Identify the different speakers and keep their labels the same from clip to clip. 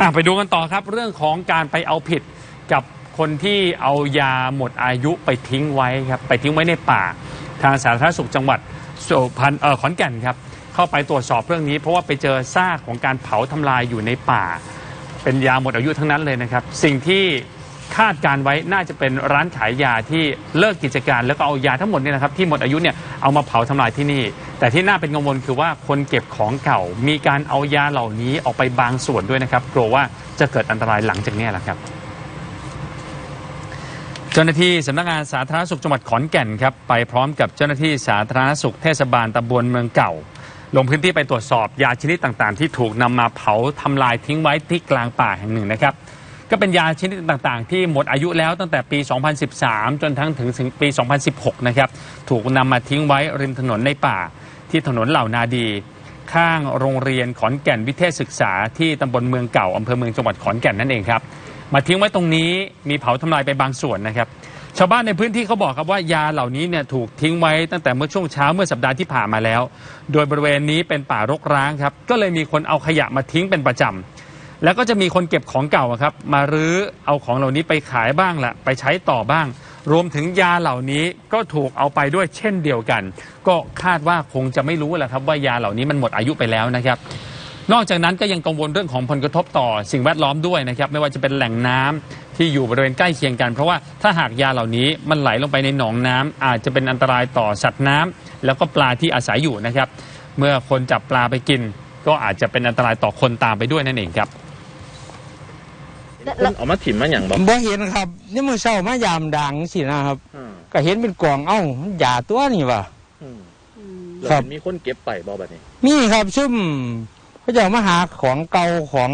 Speaker 1: อะไปดูกันต่อครับเรื่องของการไปเอาผิดกับคนที่เอายาหมดอายุไปทิ้งไว้ครับไปทิ้งไว้ในป่า ทางสาธารณสุขจังหวัดสุพรรณเอ่อขอนแก่นครับ เข้าไปตรวจสอบเรื่องนี้ เพราะว่าไปเจอซากของการเผาทำลายอยู่ในป่า เป็นยาหมดอายุทั้งนั้นเลยนะครับ สิ่งที่คาดการไว้น่าจะเป็นร้านขายยาที่เลิกกิจการ แล้วก็เอายาทั้งหมดเนี่ยนะครับที่หมดอายุเนี่ยเอามาเผาทำลายที่นี่ แต่ที่น่าเป็นกังวลคือว่าคนเก็บของเก่า มีการเอายาเหล่านี้ออกไปบางส่วนด้วยนะครับกลัวว่าจะเกิดอันตรายหลังจากนี้แหละครับ เจ้าหน้าที่สำนักงานสาธารณสุขจังหวัดขอนแก่นครับไปพร้อมกับเจ้าหน้าที่สาธารณสุขเทศบาลตำบลเมืองเก่า ลงพื้นที่ไปตรวจสอบยาชนิดต่างๆ ที่ถูกนำมาเผาทำลายทิ้งไว้ที่กลางป่าแห่งหนึ่งนะครับก็เป็นยาชนิดต่างๆ ที่หมดอายุแล้วตั้งแต่ปี 2013 จนทั้งถึงถึงปี 2016 นะครับ ถูกนำมาทิ้งไว้ริมถนนในป่า ที่ถนนเหล่านาดี ข้างโรงเรียนขอนแก่นวิเทศศึกษาที่ตำบลเมืองเก่าอำเภอเมืองจังหวัดขอนแก่นนั่นเองครับ มาทิ้งไว้ตรงนี้มีเผาทำลายไปบางส่วนนะครับ ชาวบ้านในพื้นที่เขาบอกครับว่ายาเหล่านี้เนี่ยถูกทิ้งไว้ตั้งแต่เมื่อช่วงเช้าเมื่อสัปดาห์ที่ผ่านมาแล้ว โดยบริเวณนี้เป็นป่ารกร้างครับก็เลยมีคนเอาขยะมาทิ้งเป็นประจำแล้วก็จะมีคนเก็บของเก่าอะครับ มารื้อเอาของเหล่านี้ไปขายบ้างละไปใช้ต่อบ้าง รวมถึงยาเหล่านี้ก็ถูกเอาไปด้วยเช่นเดียวกัน ก็คาดว่าคงจะไม่รู้แหละครับว่ายาเหล่านี้มันหมดอายุไปแล้วนะครับ นอกจากนั้นก็ยังกังวลเรื่องของผลกระทบต่อสิ่งแวดล้อมด้วยนะครับไม่ว่าจะเป็นแหล่งน้ำที่อยู่บริเวณใกล้เคียงกัน เพราะว่าถ้าหากยาเหล่านี้มันไหลลงไปในหนองน้ำอาจจะเป็นอันตรายต่อสัตว์น้ำแล้วก็ปลาที่อาศัยอยู่นะครับ เมื่อคนจับปลาไปกิน ก็อาจจะเป็นอันตรายต่อคนตามไปด้วยนั่นเองครับ
Speaker 2: เพิ่นเอามาถิ่มมาอย่างบอก
Speaker 3: บ่เห็นครับนี่มือเช้ามายามดังสินะครับ
Speaker 2: อืม
Speaker 3: ก็เห็นเป็นกล่องเอ้ามันยาตัวนี่ว่ะ
Speaker 2: อืม
Speaker 3: ค
Speaker 2: แล้
Speaker 3: รั
Speaker 2: ว
Speaker 3: บ
Speaker 2: มันมีคนเก็บไปบ่แบบนี้
Speaker 3: มีครับซุ่มเขาจะเอามาหาของเก่าของ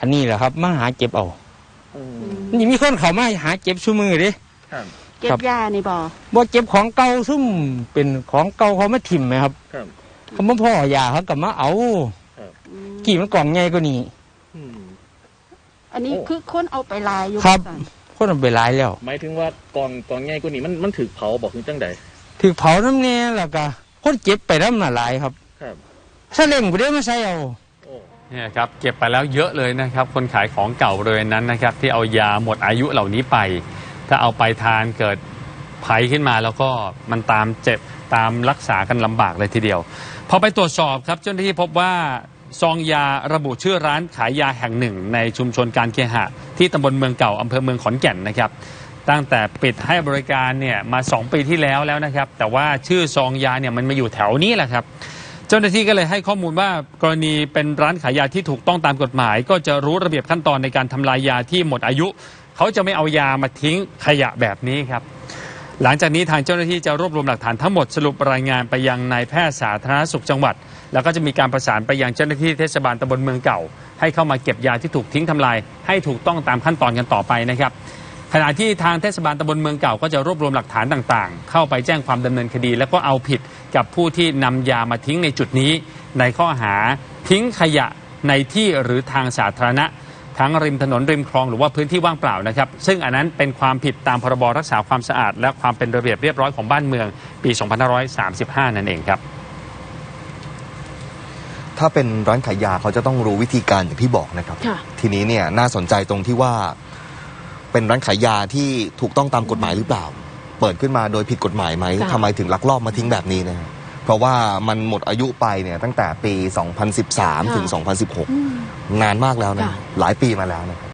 Speaker 3: อันนี้แหละครับ มาหาเก็บเอา
Speaker 2: อืม
Speaker 3: นี่มีคนเขามาหาเก็บซุมือเดิ
Speaker 2: ครับ
Speaker 4: เก็บยานี่บ่
Speaker 3: บ่เก็บของเก่าซุ่มเป็นของเก่าเขามาถิ่มไหมครับ
Speaker 2: ครับ
Speaker 3: เขามาพ่อยาเขาก็มาเอา
Speaker 4: อืม
Speaker 3: กี่มันกล่องใหญ่กว่านี้
Speaker 2: อืม
Speaker 4: อันนี้
Speaker 2: โอ้
Speaker 4: คือคนเอาไปลายอยู่
Speaker 3: ครับ
Speaker 4: สั่น
Speaker 3: คนเอาไปหลายแล้ว
Speaker 2: หมายถึงว่ากองกองใหญ่กว่านี้มันมันถือเผาบอกคือจังใด
Speaker 3: ถือเผาน้ำแน่แล้วก็คนเจ็บไปน้ำน่ะหลายครับ
Speaker 2: ครับ
Speaker 3: ซาเล้งไปได้มาใส่เอา
Speaker 2: โอ้
Speaker 1: เนี่ยครับเก็บไปแล้วเยอะเลยนะครับ คนขายของเก่าบริเวณนั้นนะครับ ที่เอายาหมดอายุเหล่านี้ไป ถ้าเอาไปทานเกิดภัยขึ้นมาแล้วก็มันตามเจ็บตามรักษากันลำบากเลยทีเดียว พอไปตรวจสอบครับเจ้าหน้าที่พบว่า ซองยาระบุชื่อร้านขายยาแห่งหนึ่ง ในชุมชนการเคหะ ที่ตำบลเมืองเก่าอำเภอเมืองขอนแก่นนะครับ ตั้งแต่ปิดให้บริการเนี่ยมา 2 ปีที่แล้วแล้วนะครับ แต่ว่าชื่อซองยาเนี่ยมันมาอยู่แถวนี้แหละครับ เจ้าหน้าที่ก็เลยให้ข้อมูลว่ากรณีเป็นร้านขายยาที่ถูกต้องตามกฎหมาย ก็จะรู้ระเบียบขั้นตอนในการทำลายยาที่หมดอายุ เขาจะไม่เอายามาทิ้งขยะแบบนี้ครับ หลังจากนี้ทางเจ้าหน้าที่จะรวบรวมหลักฐานทั้งหมดสรุปรายงานไปยังนายแพทย์สาธารณสุขจังหวัด แล้วก็จะมีการประสานไปยังเจ้าหน้าที่เทศบาลตำบลเมืองเก่า ให้เข้ามาเก็บยาที่ถูกทิ้งทำลาย ให้ถูกต้องตามขั้นตอนกันต่อไปนะครับขณะที่ทางเทศบาลตำบลเมืองเก่าก็จะรวบรวมหลักฐานต่างๆ เข้าไปแจ้งความดำเนินคดี แล้วก็เอาผิดกับผู้ที่นำยามาทิ้งในจุดนี้ ในข้อหาทิ้งขยะในที่หรือทางสาธารณะ ทั้งริมถนนริมคลองหรือว่าพื้นที่ว่างเปล่านะครับ ซึ่งอันนั้นเป็นความผิดตามพรบรักษาความสะอาด และความเป็นระเบียบเรียบร้อยของบ้านเมืองปี 2535 นั่นเองครับ
Speaker 5: ถ้าเป็นร้านขายยาเขาจะต้องรู้วิธีการอย่างที่บอกนะครับ
Speaker 4: ค่ะ
Speaker 5: ทีนี้เนี่ยน่าสนใจตรงที่ว่า เป็นร้านขายยาที่ถูกต้องตามกฎหมายหรือเปล่า เปิดขึ้นมาโดยผิดกฎหมายไหม
Speaker 4: ค่ะ
Speaker 5: ทำไมถึงลักลอบมาทิ้งแบบนี้นะฮะ เพราะว่ามันหมดอายุไปเนี่ยตั้งแต่ปี 2013 ถึง 2016
Speaker 4: อืม
Speaker 5: นานมากแล้วนะ
Speaker 4: ค่ะ
Speaker 5: หลายปีมาแล้วนะครับ